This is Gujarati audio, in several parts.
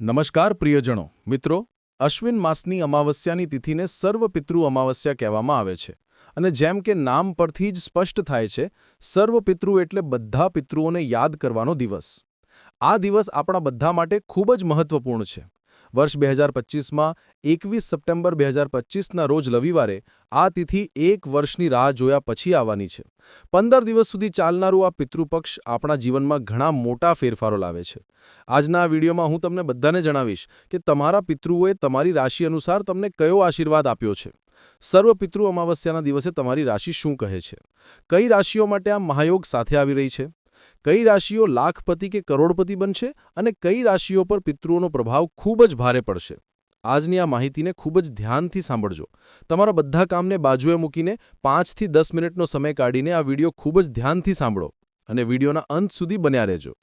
નમસ્કાર પ્રિયજનો મિત્રો. અશ્વિન માસની અમાવસ્યાની તિથિને સર્વ પિતૃ અમાવસ્યા કહેવામાં આવે છે. અને જેમ કે નામ પરથી જ સ્પષ્ટ થાય છે, સર્વ પિતૃ એટલે બધા પિતૃઓને યાદ કરવાનો દિવસ. આ દિવસ આપણા બધા માટે ખૂબ જ મહત્વપૂર્ણ છે. વર્ષ બે હજાર પચીસમાં, એકવીસ સપ્ટેમ્બર બે હજાર પચીસના રોજ રવિવારે આ તિથિ એક વર્ષની રાહ જોયા પછી આવવાની છે. પંદર દિવસ સુધી ચાલનારું આ પિતૃપક્ષ આપણા જીવનમાં ઘણા મોટા ફેરફારો લાવે છે. આજના આ વિડીયોમાં હું તમને બધાને જણાવીશ કે તમારા પિતૃઓએ તમારી રાશિ અનુસાર તમને કયો આશીર્વાદ આપ્યો છે. સર્વ પિતૃ અમાવસ્યાના દિવસે તમારી રાશિ શું કહે છે? કઈ રાશિઓ માટે આ મહાયોગ સાથે આવી રહી છે? કઈ રાશિઓ લાખપતિ કે કરોડપતિ બનશે અને કઈ રાશિઓ પર પિતૃઓનો પ્રભાવ ખૂબ જ ભારે પડશે? આજની આ માહિતીને ખૂબ જ ધ્યાનથી સાંભળજો. તમારા બધા કામને બાજુએ મૂકીને પાંચથી દસ મિનિટનો સમય કાઢીને આ વીડિયો ખૂબ જ ધ્યાનથી સાંભળો અને વિડીયોના અંત સુધી બન્યા રહેજો.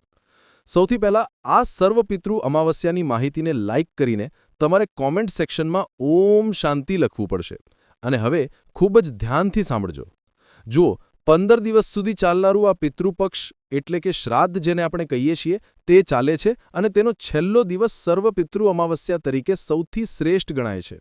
સૌથી પહેલાં આ સર્વ પિતૃ અમાવસ્યાની માહિતીને લાઇક કરીને તમારે કોમેન્ટ સેક્શનમાં ઓમ શાંતિ લખવું પડશે અને હવે ખૂબ જ ધ્યાનથી સાંભળજો. જુઓ, પંદર દિવસ સુધી ચાલનારું આ પિતૃપક્ષ એટલે કે શ્રાદ્ધ જેને આપણે કહીએ છીએ, તે ચાલે છે અને તેનો છેલ્લો દિવસ સર્વ પિતૃ અમાવસ્યા તરીકે સૌથી શ્રેષ્ઠ ગણાય છે.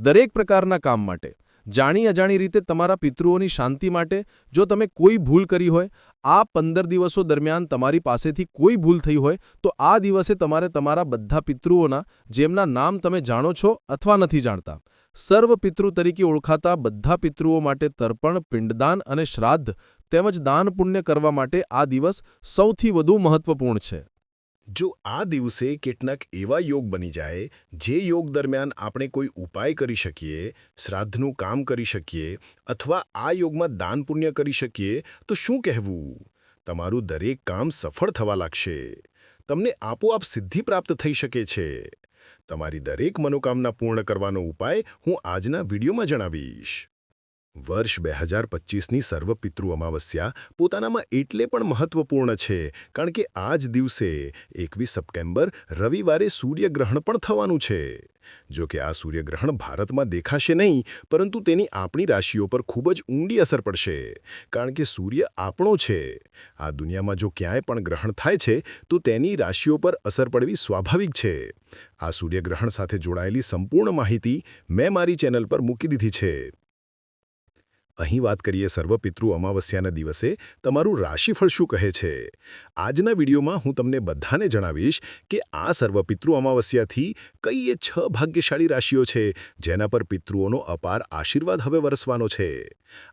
દરેક પ્રકારના કામ માટે, જાણી અજાણી રીતે તમારા પિતૃઓની શાંતિ માટે, જો તમે કોઈ ભૂલ કરી હોય, આ પંદર દિવસો દરમિયાન તમારી પાસેથી કોઈ ભૂલ થઈ હોય, તો આ દિવસે તમારે તમારા બધા પિતૃઓના, જેમના નામ તમે જાણો છો અથવા નથી જાણતા સર્વ પિતૃ તરીકે ઓળખાતા બધા પિતૃઓ માટે તર્પણ, પિંડદાન અને શ્રાદ્ધ તેમજ દાન પુણ્ય કરવા માટે આ દિવસ સૌથી વધુ મહત્વપૂર્ણ છે. જો આ દિવસે કેટલાક એવા યોગ બની જાય, જે યોગ દરમિયાન આપણે કોઈ ઉપાય કરી શકીએ, શ્રાદ્ધનું કામ કરી શકીએ, અથવા આ યોગમાં દાન પુણ્ય કરી શકીએ, તો શું કહેવું? તમારું દરેક કામ સફળ થવા લાગશે. તમને આપોઆપ સિદ્ધિ પ્રાપ્ત થઈ શકે છે. તમારી દરેક મનોકામના પૂર્ણ કરવાનો ઉપાય હું આજના વિડીયોમાં જણાવીશ. વર્ષ બે હજાર પચીસની સર્વપિતૃ અમાવસ્યા પોતાનામાં એટલે પણ મહત્વપૂર્ણ છે, કારણ કે આ જ દિવસે એકવીસ સપ્ટેમ્બર રવિવારે સૂર્યગ્રહણ પણ થવાનું છે. જો કે આ સૂર્યગ્રહણ ભારતમાં દેખાશે નહીં, પરંતુ તેની આપણી રાશિઓ પર ખૂબ જ ઊંડી અસર પડશે, કારણ કે સૂર્ય આપણો છે. આ દુનિયામાં જો ક્યાંય પણ ગ્રહણ થાય છે, તો તેની રાશિઓ પર અસર પડવી સ્વાભાવિક છે. આ સૂર્યગ્રહણ સાથે જોડાયેલી સંપૂર્ણ માહિતી મેં મારી ચેનલ પર મૂકી દીધી છે. અહીં વાત કરીએ સર્વપિતૃ અમાવસ્યાના દિવસે, તમારું રાશિફળ શું કહે છે? આજના વિડીયોમાં હું તમને બધાને જણાવીશ કે આ સર્વપિતૃ અમાવસ્યાથી કઈ એ છ ભાગ્યશાળી રાશિઓ છે, જેના પર પિતૃઓનો અપાર આશીર્વાદ હવે વરસવાનો છે.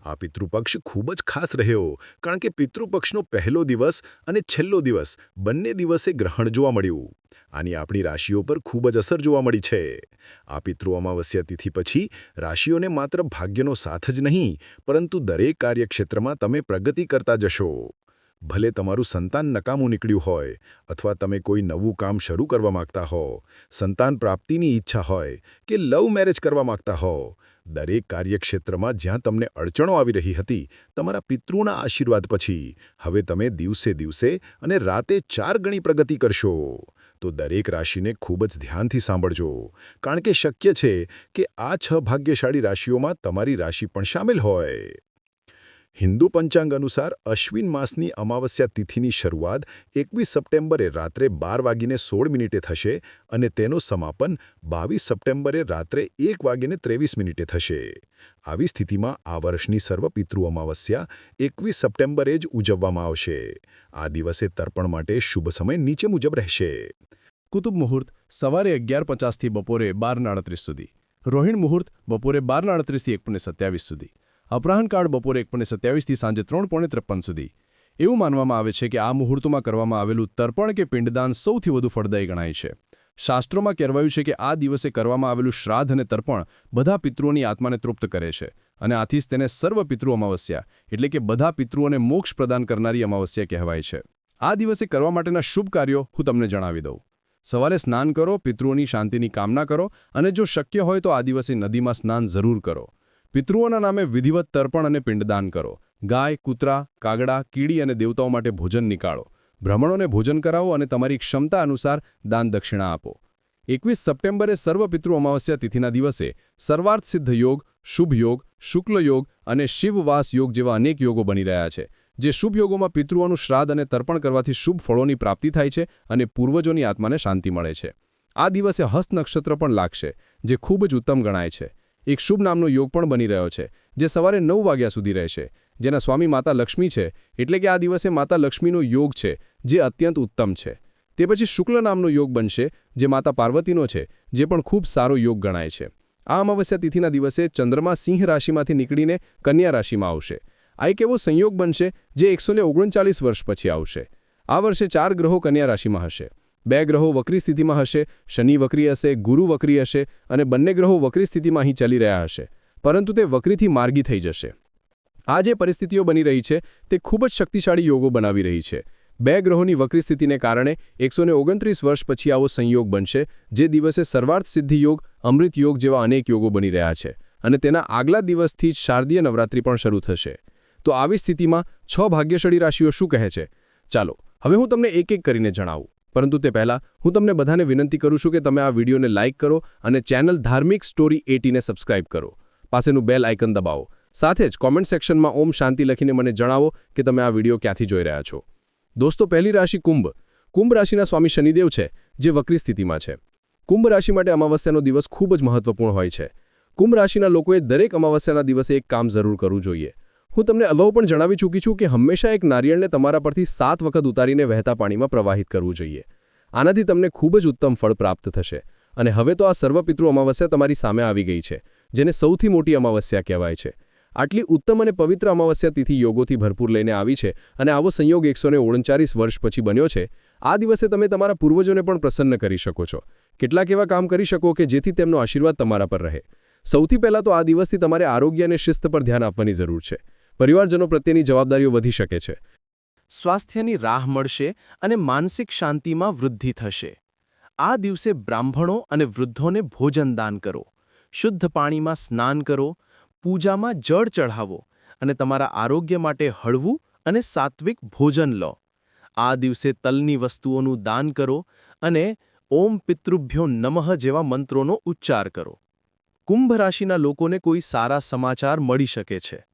આ પિતૃપક્ષ ખૂબ જ ખાસ રહ્યો, કારણ કે પિતૃપક્ષનો પહેલો દિવસ અને છેલ્લો દિવસ બંને દિવસે ગ્રહણ જોવા મળ્યું. આની આપણી રાશિઓ પર ખૂબ જ અસર જોવા મળી છે. આ પિતૃ અમાવસ્યા તિથિ પછી રાશિઓને માત્ર ભાગ્યનો સાથ જ નહીં, પરંતુ દરેક કાર્યક્ષેત્રમાં તમે પ્રગતિ કરતા જશો. ભલે તમારું સંતાન નકામું નીકળ્યું હોય, અથવા તમે કોઈ નવું કામ શરૂ કરવા માગતા હો, સંતાન પ્રાપ્તિની ઈચ્છા હોય કે લવ મેરેજ કરવા માગતા હો, દરેક કાર્યક્ષેત્રમાં જ્યાં તમને અડચણો આવી રહી હતી, તમારા પિતૃના આશીર્વાદ પછી, હવે તમે દિવસે દિવસે અને રાતે ચાર ગણી પ્રગતિ કરશો. તો દરેક રાશિને ખૂબ જ ધ્યાનથી સાંભળજો. કારણ કે શક્ય છે કે આ છ ભાગ્યશાળી રાશિઓમાં તમારી રાશિ પણ સામેલ હોય. હિન્દુ પંચાંગ અનુસાર અશ્વિન માસની અમાવસ્યા તિથિની શરૂઆત એકવીસ સપ્ટેમ્બરે રાત્રે બાર વાગીને સોળ મિનિટે થશે અને તેનો સમાપન બાવીસ સપ્ટેમ્બરે રાત્રે એક વાગીને ત્રેવીસ મિનિટે થશે. આવી સ્થિતિમાં આ વર્ષની સર્વપિતૃ અમાવસ્યા એકવીસ સપ્ટેમ્બરે જ ઉજવવામાં આવશે. આ દિવસે તર્પણ માટે શુભ સમય નીચે મુજબ રહેશે. કુતુબ મુહૂર્ત સવારે અગિયાર પચાસથી બપોરે બાર આડત્રીસ સુધી. રોહિણ મુહૂર્ત બપોરે બાર નાડત્રીસથી એક સત્યાવીસ સુધી. અપરાહનકાળ બપોરે એક પોણે સત્યાવીસથી સાંજે ત્રણ પોણે ત્રેપન સુધી. એવું માનવામાં આવે છે કે આ મુહૂર્તમાં કરવામાં આવેલું તર્પણ કે પિંડદાન સૌથી વધુ ફળદાયી ગણાય છે. શાસ્ત્રોમાં કહેવાયું છે કે આ દિવસે કરવામાં આવેલું શ્રાદ્ધ અને તર્પણ બધા પિતૃઓની આત્માને તૃપ્ત કરે છે અને આથી જ તેને સર્વ પિતૃ અમાવસ્યા એટલે કે બધા પિતૃઓને મોક્ષ પ્રદાન કરનારી અમાવસ્યા કહેવાય છે. આ દિવસે કરવા માટેના શુભ કાર્યો હું તમને જણાવી દઉં. સવારે સ્નાન કરો, પિતૃઓની શાંતિની કામના કરો અને જો શક્ય હોય તો આ દિવસે નદીમાં સ્નાન જરૂર કરો. પિતૃઓના નામે વિધિવત તર્પણ અને પિંડદાન કરો. ગાય, કૂતરા, કાગડા, કીડી અને દેવતાઓ માટે ભોજન નીકાળો. બ્રાહ્મણોને ભોજન કરાવો અને તમારી ક્ષમતા અનુસાર દાન દક્ષિણા આપો. એકવીસ સપ્ટેમ્બરે સર્વ પિતૃ અમાવસ્યા તિથિના દિવસે સર્વાર્થ સિદ્ધ યોગ, શુભ યોગ, શુક્લ યોગ અને શિવવાસ યોગ જેવા અનેક યોગો બની રહ્યા છે, જે શુભ યોગોમાં પિતૃઓનું શ્રાદ્ધ અને તર્પણ કરવાથી શુભ ફળોની પ્રાપ્તિ થાય છે અને પૂર્વજોની આત્માને શાંતિ મળે છે. આ દિવસે હસ્ત નક્ષત્ર પણ લાગશે, જે ખૂબ જ ઉત્તમ ગણાય છે. એક શુભ નામનો યોગ પણ બની રહ્યો છે, જે સવારે નવ વાગ્યા સુધી રહેશે. જેના સ્વામી માતા લક્ષ્મી છે, એટલે કે આ દિવસે માતા લક્ષ્મીનો યોગ છે, જે અત્યંત ઉત્તમ છે. તે પછી શુક્લ નામનો યોગ બનશે, જે માતા પાર્વતીનો છે, જે પણ ખૂબ સારો યોગ ગણાય છે. આ અમાવસ્યા તિથિના દિવસે ચંદ્રમા સિંહ રાશિમાંથી નીકળીને કન્યા રાશિમાં આવશે. આ એક એવો સંયોગ બનશે, જે એકસો વર્ષ પછી આવશે. આ વર્ષે ચાર ગ્રહો કન્યા રાશિમાં હશે. બે ગ્રહો વક્રી સ્થિતિમાં હશે, શનિ વક્રી હશે, ગુરુ વક્રી હશે અને બંને ગ્રહો વક્રી સ્થિતિમાં અહીં ચાલી રહ્યા હશે. પરંતુ તે વક્રીથી માર્ગી થઈ જશે. આ જે પરિસ્થિતિઓ બની રહી છે, તે ખૂબ જ શક્તિશાળી યોગો બનાવી રહી છે. બે ગ્રહોની વક્રી સ્થિતિને કારણે એકસો વર્ષ પછી આવો સંયોગ બનશે, જે દિવસે સર્વાર્થ સિદ્ધિ યોગ, અમૃત યોગ જેવા અનેક યોગો બની રહ્યા છે અને તેના આગલા દિવસથી જ શારદીય નવરાત્રિ પણ શરૂ થશે. તો આવી સ્થિતિમાં છ ભાગ્યશાળી રાશિઓ શું કહે છે? ચાલો, હવે હું તમને એક એક કરીને જણાવું. પરંતુ તે પહેલાં હું તમને બધાને વિનંતી કરું છું કે તમે આ વિડીયોને લાઇક કરો અને ચેનલ ધાર્મિક સ્ટોરી એટીને સબસ્ક્રાઇબ કરો. પાસેનું બેલ આઇકન દબાવો. સાથે જ કોમેન્ટ સેક્શનમાં ઓમ શાંતિ લખીને મને જણાવો કે તમે આ વીડિયો ક્યાંથી જોઈ રહ્યા છો. દોસ્તો, પહેલી રાશિ કુંભ. કુંભ રાશિના સ્વામી શનિદેવ છે, જે વક્રી સ્થિતિમાં છે. કુંભ રાશિ માટે અમાવસ્યાનો દિવસ ખૂબ જ મહત્વપૂર્ણ હોય છે. કુંભ રાશિના લોકોએ દરેક અમાવસ્યાના દિવસે એક કામ જરૂર કરવું જોઈએ. હું તમને અગાઉ પણ જણાવી ચૂકી છું કે હંમેશા એક નારિયેળને તમારા પરથી સાત વખત ઉતારીને વહેતા પાણીમાં પ્રવાહિત કરવું જોઈએ. આનાથી તમને ખૂબ જ ઉત્તમ ફળ પ્રાપ્ત થશે. અને હવે તો આ સર્વપિતૃ અમાવસ્યા તમારી સામે આવી ગઈ છે, જેને સૌથી મોટી અમાવસ્યા કહેવાય છે. આટલી ઉત્તમ અને પવિત્ર અમાવસ્યા તિથિ યોગોથી ભરપૂર લઈને આવી છે અને આવો સંયોગ એકસો વર્ષ પછી બન્યો છે, આ દિવસે તમે તમારા પૂર્વજોને પણ પ્રસન્ન કરી શકો છો. કેટલાક એવા કામ કરી શકો કે જેથી તેમનો આશીર્વાદ તમારા પર રહે. સૌથી પહેલાં તો આ દિવસથી તમારે આરોગ્ય અને શિસ્ત પર ધ્યાન આપવાની જરૂર છે. પરિવારજનો પ્રત્યેની જવાબદારીઓ વધી શકે છે. સ્વાસ્થ્યની રાહ મળશે અને માનસિક શાંતિમાં વૃદ્ધિ થશે. આ દિવસે બ્રાહ્મણો અને વૃદ્ધોને ભોજન દાન કરો. શુદ્ધ પાણીમાં સ્નાન કરો. પૂજામાં જળ ચઢાવો અને તમારા આરોગ્ય માટે હળવું અને સાત્વિક ભોજન લો. આ દિવસે તલની વસ્તુઓનું દાન કરો અને ઓમ પિતૃભ્યો નમઃ જેવા મંત્રોનો ઉચ્ચાર કરો. કુંભ રાશિના લોકોને કોઈ સારા સમાચાર મળી શકે છે.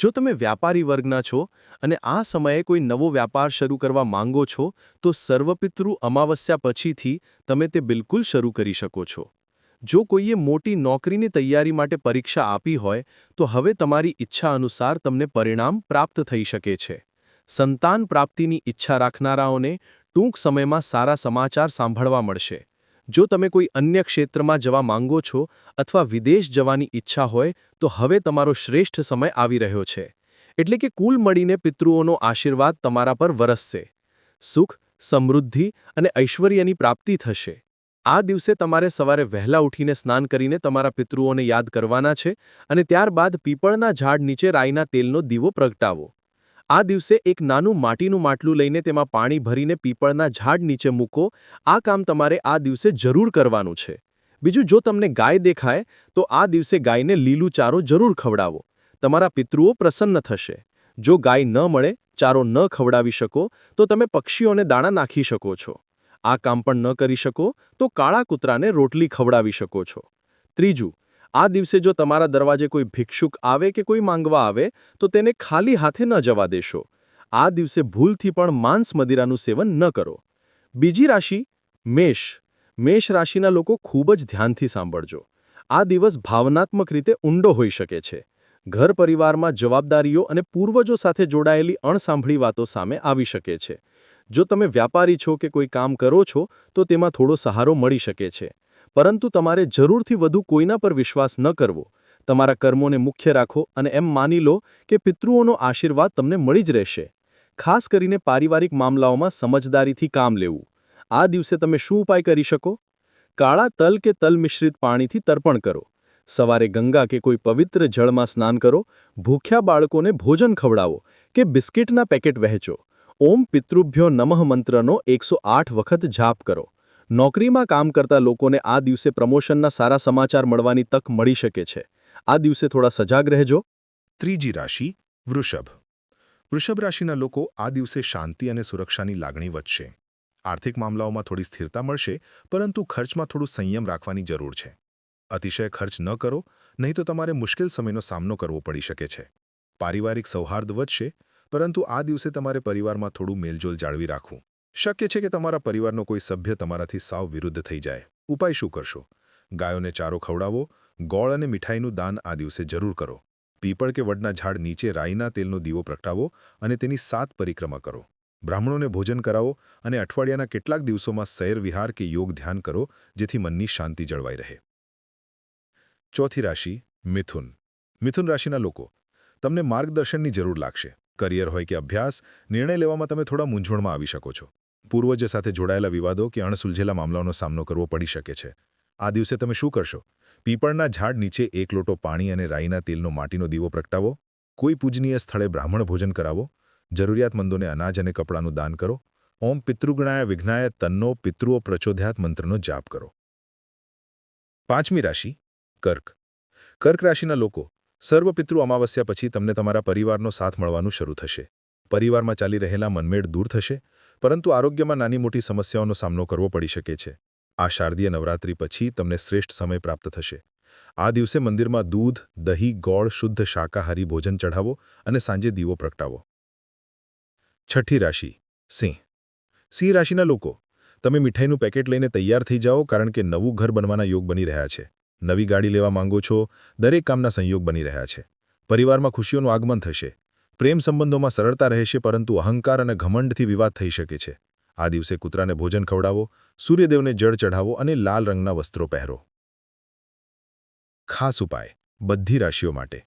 જો તમે વ્યાપારી વર્ગના છો અને આ સમયે કોઈ નવો વ્યાપાર શરૂ કરવા માંગો છો, તો સર્વપિતૃ અમાવસ્યા પછીથી તમે તે બિલકુલ શરૂ કરી શકો છો. જો કોઈએ મોટી નોકરીની તૈયારી માટે પરીક્ષા આપી હોય, તો હવે તમારી ઈચ્છા અનુસાર તમને પરિણામ પ્રાપ્ત થઈ શકે છે. સંતાન પ્રાપ્તિની ઈચ્છા રાખનારાઓને ટૂંક સમયમાં સારા સમાચાર સાંભળવા મળશે. જો તમે કોઈ અન્ય ક્ષેત્રમાં જવા માંગો છો અથવા વિદેશ જવાની ઈચ્છા હોય, તો હવે તમારો શ્રેષ્ઠ સમય આવી રહ્યો છે. એટલે કે કુલ મળીને પિતૃઓનો આશીર્વાદ તમારા પર વરસશે. સુખ, સમૃદ્ધિ અને ઐશ્વર્યની પ્રાપ્તિ થશે. આ દિવસે તમારે સવારે વહેલા ઉઠીને સ્નાન કરીને તમારા પિતૃઓને યાદ કરવાના છે અને ત્યારબાદ પીપળના ઝાડ નીચે રાઈના તેલનો દીવો પ્રગટાવો. આ દિવસે એક નાનું માટીનું માટલું લઈને તેમાં પાણી ભરીને પીપળના ઝાડ નીચે મૂકો. આ કામ તમારે આ દિવસે જરૂર કરવાનું છે. બીજું, જો તમને ગાય દેખાય, તો આ દિવસે ગાયને લીલું ચારો જરૂર ખવડાવો. તમારા પિતૃઓ પ્રસન્ન થશે. જો ગાય ન મળે, ચારો ન ખવડાવી શકો, તો તમે પક્ષીઓને દાણા નાખી શકો છો. આ કામ પણ ન કરી શકો, તો કાળા કૂતરાને રોટલી ખવડાવી શકો છો. ત્રીજું આ દિવસે જો તમારા દરવાજે કોઈ ભિક્ષુક આવે કે કોઈ માંગવા આવે, તો તેને ખાલી હાથે ન જવા દેશો. આ દિવસે ભૂલથી પણ માંસ મદિરાનું સેવન ન કરો. બીજી રાશિ, મેષ. મેષ રાશિના લોકો ખૂબ જ ધ્યાનથી સાંભળજો. આ દિવસ ભાવનાત્મક રીતે ઊંડો હોઈ શકે છે. ઘર પરિવારમાં જવાબદારીઓ અને પૂર્વજો સાથે જોડાયેલી અણસાંભળી વાતો સામે આવી શકે છે. જો તમે વ્યાપારી છો કે કોઈ કામ કરો છો, તો તેમાં થોડો સહારો મળી શકે છે. પરંતુ તમારે જરૂરથી વધુ કોઈના પર વિશ્વાસ ન કરવો. તમારા કર્મોને મુખ્ય રાખો અને એમ માની લો કે પિતૃઓનો આશીર્વાદ તમને મળી જ રહેશે. ખાસ કરીને પારિવારિક મામલાઓમાં સમજદારીથી કામ લેવું. આ દિવસે તમે શું ઉપાય કરી શકો? કાળા તલ કે તલ મિશ્રિત પાણીથી તર્પણ કરો. સવારે ગંગા કે કોઈ પવિત્ર જળમાં સ્નાન કરો. ભૂખ્યા બાળકોને ભોજન ખવડાવો કે બિસ્કિટના પેકેટ વહેંચો. ઓમ પિતૃભ્યો નમઃ મંત્રનો એકસો વખત જાપ કરો. નોકરીમાં કામ કરતા લોકોને આ દિવસે પ્રમોશનના સારા સમાચાર મળવાની તક મળી શકે છે. આ દિવસે થોડા સજાગ રહેજો. ત્રીજી રાશિ, વૃષભ. વૃષભ રાશિના લોકો આ દિવસે શાંતિ અને સુરક્ષાની લાગણી વધશે. આર્થિક મામલાઓમાં થોડી સ્થિરતા મળશે, પરંતુ ખર્ચમાં થોડું સંયમ રાખવાની જરૂર છે. અતિશય ખર્ચ ન કરો, નહીં તો તમારે મુશ્કેલ સમયનો સામનો કરવો પડી શકે છે. પારિવારિક સૌહાર્દ વધશે, પરંતુ આ દિવસે તમારે પરિવારમાં થોડું મેલજોલ જાળવી રાખવું. શક્ય છે કે તમારા પરિવારનો કોઈ સભ્ય તમારાથી સાવ વિરુદ્ધ થઈ જાય. ઉપાય શું કરશો? ગાયોને ચારો ખવડાવો, ગોળ અને મીઠાઈનું દાન આ દિવસે જરૂર કરો. પીપળ કે વડના ઝાડ નીચે રાઈના તેલનો દીવો પ્રગટાવો અને તેની સાત પરિક્રમા કરો. બ્રાહ્મણોને ભોજન કરાવો અને અઠવાડિયાના કેટલાક દિવસોમાં સૈર, વિહાર કે યોગ ધ્યાન કરો, જેથી મનની શાંતિ જળવાઈ રહે. ચોથી રાશિ, મિથુન. મિથુન રાશિના લોકો, તમને માર્ગદર્શનની જરૂર લાગશે. કરિયર હોય કે અભ્યાસ, નિર્ણય લેવામાં તમે થોડા મૂંઝવણમાં આવી શકો છો. પૂર્વજ સાથે જોડાયેલા વિવાદો કે અણસુલઝેલા મામલાઓનો સામનો કરવો પડી શકે છે. આ દિવસે તમે શું કરશો? પીપળના ઝાડ નીચે એક લોટો પાણી અને રાઈના તેલનો માટીનો દીવો પ્રગટાવો. કોઈ પૂજનીય સ્થળે બ્રાહ્મણ ભોજન કરાવો. જરૂરિયાતમંદોને અનાજ અને કપડાનું દાન કરો. ઓમ પિતૃગણાય વિઘ્નાય તન્નો પિતૃઓ પ્રચોધ્યાત મંત્રનો જાપ કરો. પાંચમી રાશિ, કર્ક. કર્ક રાશિના લોકો સર્વપિતૃ અમાવસ્યા પછી તમને તમારા પરિવારનો સાથ મળવાનું શરૂ થશે. પરિવારમાં ચાલી રહેલા મનમેળ દૂર થશે. પરંતુ આરોગ્યમાં નાની મોટી સમસ્યાઓનો સામનો કરવો પડી શકે છે. આ શારદીય નવરાત્રી પછી તમને શ્રેષ્ઠ સમય પ્રાપ્ત થશે. આ દિવસે મંદિરમાં દૂધ, દહીં, ગોળ, શુદ્ધ શાકાહારી ભોજન ચઢાવો અને સાંજે દીવો પ્રગટાવો. છઠ્ઠી રાશિ. સિંહ. સિંહ રાશિના લોકો, તમે મીઠાઈનું પેકેટ લઈને તૈયાર થઈ જાઓ કારણ કે નવું ઘર બનવાના યોગ બની રહ્યા છે. નવી ગાડી લેવા માંગો છો, દરેક કામના સંયોગ બની રહ્યા છે. પરિવારમાં ખુશીઓનું આગમન થશે. પ્રેમ સંબંધોમાં સરળતા રહેશે પરંતુ અહંકાર અને ઘમંડથી વિવાદ થઈ શકે છે. આ દિવસે કૂતરાને ભોજન ખવડાવો, સૂર્યદેવને જળ ચઢાવો અને લાલ રંગના વસ્ત્રો પહેરો. ખાસ ઉપાય, બધી રાશિઓ માટે.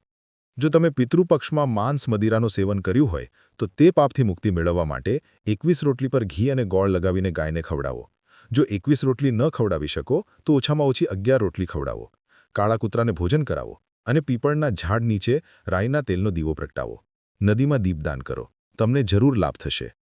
જો તમે પિતૃપક્ષમાં માંસ મદિરાનું સેવન કર્યું હોય, તો તે પાપથી મુક્તિ મેળવવા માટે એકવીસ રોટલી પર ઘી અને ગોળ લગાવીને ગાયને ખવડાવો. જો એકવીસ રોટલી ન ખવડાવી શકો, તો ઓછામાં ઓછી અગિયાર રોટલી ખવડાવો. કાળા કૂતરાને ભોજન કરાવો અને પીપળના ઝાડ નીચે રાઈના તેલનો દીવો પ્રગટાવો. નદીમાં દીપદાન કરો. તમને જરૂર લાભ થશે.